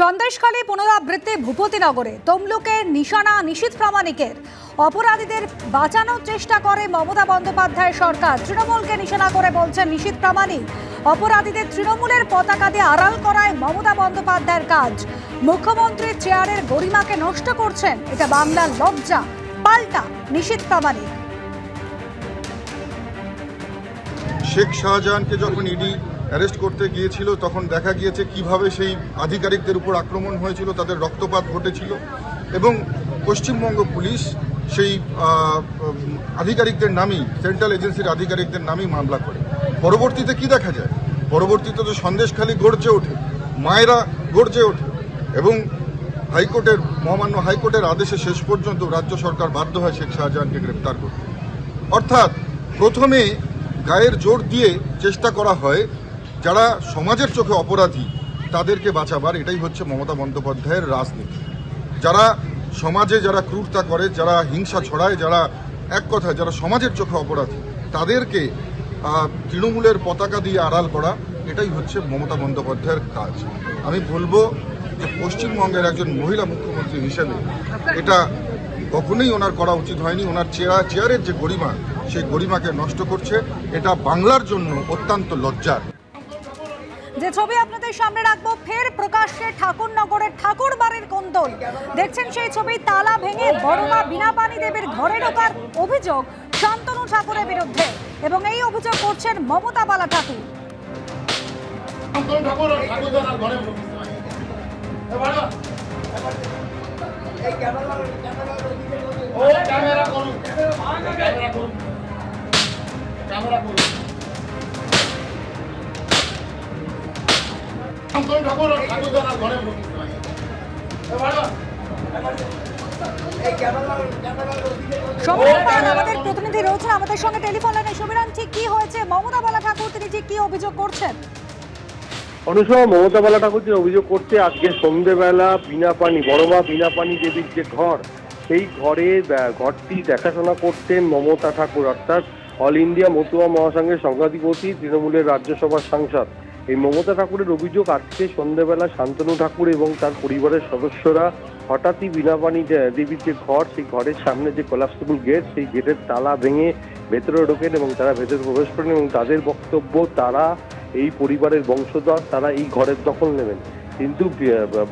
সন্দেশখালী পুনরাবৃত্তি ভূপতিনগরে তমলুকের নিশানা নিশীথ প্রামাণিকের অপরাধীদের বাঁচানোর চেষ্টা করে মমতা বন্দ্যোপাধ্যায় সরকার। তৃণমূলকে নিশানা করে বলছেন নিশীথ প্রামাণিক। অপরাধীদের তৃণমূলের পতাকা দিয়ে আড়াল করায় মমতা বন্দ্যোপাধ্যায়ের কাজ। মুখ্যমন্ত্রীর চেয়ারের গরিমাকে নষ্ট করছেন। এটা বাংলার লজ্জা। পাল্টা নিশীথ প্রামাণিক। শেখ শাহজাহানকে যখন ইডি অ্যারেস্ট করতে গিয়েছিল, তখন দেখা গিয়েছে কীভাবে সেই আধিকারিকদের উপর আক্রমণ হয়েছিল, তাদের রক্তপাত ঘটেছিল এবং পশ্চিমবঙ্গ পুলিশ সেই আধিকারিকদের নামই, সেন্ট্রাল এজেন্সির আধিকারিকদের নামই মামলা করে। পরবর্তীতে কি দেখা যায়? পরবর্তীতে তো সন্দেশখালী গর্জে ওঠে, মায়েরা গর্জে ওঠে এবং হাইকোর্টের, মহামান্য হাইকোর্টের আদেশে শেষ পর্যন্ত রাজ্য সরকার বাধ্য হয় শেখ শাহজাহানকে গ্রেপ্তার করতে। অর্থাৎ প্রথমে গায়ের জোর দিয়ে চেষ্টা করা হয় যারা সমাজের চোখে অপরাধী, তাদেরকে বাঁচাবার এটাই হচ্ছে মমতা বন্দ্যোপাধ্যায়ের রাজনীতি। যারা সমাজে যারা ক্রূরতা করে, যারা হিংসা ছড়ায়, যারা এক কথায় যারা সমাজের চোখে অপরাধী, তাদেরকে তৃণমূলের পতাকা দিয়ে আড়াল করা, এটাই হচ্ছে মমতা বন্দ্যোপাধ্যায়ের কাজ। আমি বলব যে পশ্চিমবঙ্গের একজন মহিলা মুখ্যমন্ত্রী হিসেবে, এটা কখনোই ওনার করা উচিত হয়নি। ওনার চেয়ার চেয়ারের যে গরিমা, সেই গরিমাকে নষ্ট করছে। এটা বাংলার জন্য অত্যন্ত লজ্জার। যে ছবি আপনাদের সামনে রাখব, ফের প্রকাশ্যে ঠাকুরনগরের ঠাকুর বাড়ির কোন্দল। দেখছেন সেই ছবি, তালা ভেঙে বড়মা বিনাপানি দেবীর ঘরে ঢোকার অভিযোগ শান্তনু ঠাকুরের বিরুদ্ধে। এবং এই অভিযোগ করছেন মমতা বালা ঠাকুর। ক্যামেরা করুন ক্যামেরা করুন আজকে সন্ধ্যেবেলা বিনা বড়মা দেবীর যে ঘর, সেই ঘরে ঘরটি দেখাশোনা করতেন মমতা ঠাকুর, অর্থাৎ অল ইন্ডিয়া মতুয়া মহাসংঘের সংঘাধিপতি তৃণমূলের রাজ্যসভার সাংসদ। এই মমতা ঠাকুরের অভিযোগ, আজকে সন্ধ্যেবেলা শান্তনু ঠাকুর এবং তার পরিবারের সদস্যরা হঠাৎই বিনাপানি দেবীর যে ঘর, সেই ঘরের সামনে যে কলাপসিবল গেট, সেই গেটের তালা ভেঙে ভেতরে ঢোকেন এবং তারা ভেতরে প্রবেশ করেন এবং তাদের বক্তব্য, তারা এই পরিবারের বংশধর, তারা এই ঘরের দখল নেবেন। কিন্তু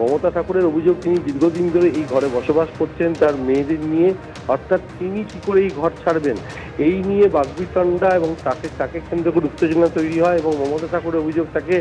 মমতা ঠাকুরের অভিযোগ তিনি দীর্ঘদিন ধরে এই ঘরে বসবাস করছেন তার মেয়েদের নিয়ে। অর্থাৎ তিনি কি করে এই ঘর ছাড়বেন? এই নিয়ে বাগবিতণ্ডা এবং তাকে তাকে কেন্দ্র করে উত্তেজনা তৈরি হয় এবং মমতা ঠাকুরের অভিযোগ তাকে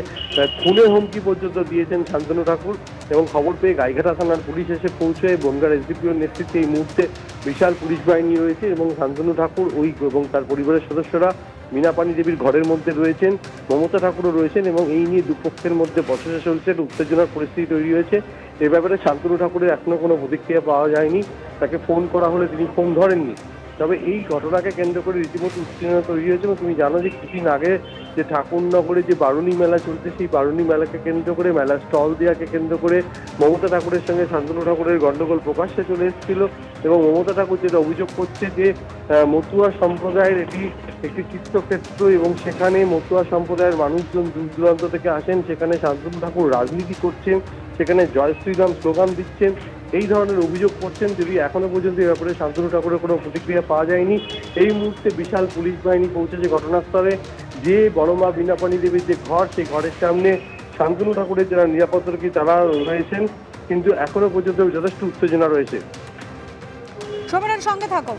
খুনের হুমকি পর্যন্ত দিয়েছেন শান্তনু ঠাকুর। এবং খবর পেয়ে গাইঘাটা থানার পুলিশ এসে পৌঁছয়। বনগার এসডিপিওর নেতৃত্বে এই মুহূর্তে বিশাল পুলিশ বাহিনী রয়েছে এবং শান্তনু ঠাকুর ওই এবং তার পরিবারের সদস্যরা মীনাপানি দেবীর ঘরের মধ্যে রয়েছেন, মমতা ঠাকুরও রয়েছেন এবং এই নিয়ে দুপক্ষের মধ্যে বচসা চলছে, উত্তেজনার পরিস্থিতি তৈরি হয়েছে। এ ব্যাপারে শান্তনু ঠাকুরের এখনও কোনো প্রতিক্রিয়া পাওয়া যায়নি। তাকে ফোন করা হলে তিনি ফোন ধরেননি। তবে এই ঘটনাকে কেন্দ্র করে রীতিমতো উত্তেজনা তৈরি হয়েছে এবং তুমি জানো যে কিছুদিন আগে যে ঠাকুরনগরে যে বারুণী মেলা চলছে, সেই বারুণী মেলাকে কেন্দ্র করে মেলা স্টল দেওয়াকে কেন্দ্র করে মমতা ঠাকুরের সঙ্গে শান্তনু ঠাকুরের গণ্ডগোল প্রকাশ্যে চলে এসেছিল এবং মমতা ঠাকুর যেটা অভিযোগ করছে যে মতুয়া সম্প্রদায়ের এটি একটি চিত্রক্ষেত্র এবং সেখানে মতুয়া সম্প্রদায়ের মানুষজন দূর দূরান্ত থেকে আসেন। সেখানে শান্তনু ঠাকুর রাজনীতি করছেন, সেখানে জয় শ্রীরাম স্লোগান দিচ্ছেন। এই ধরনের অভিযোগ করছেন যদি এখনও পর্যন্ত এ ব্যাপারে শান্তনু ঠাকুরের কোনো প্রতিক্রিয়া পাওয়া যায়নি। এই মুহূর্তে বিশাল পুলিশ বাহিনী পৌঁছেছে ঘটনাস্থলে। যে বড়মা বিনাপানি দেবীর যে ঘর, সেই ঘরের সামনে শান্তনু ঠাকুরের যারা নিরাপত্তারক্ষী তারা রয়েছেন, কিন্তু এখনও পর্যন্ত যথেষ্ট উত্তেজনা রয়েছে। সঙ্গে থাকো।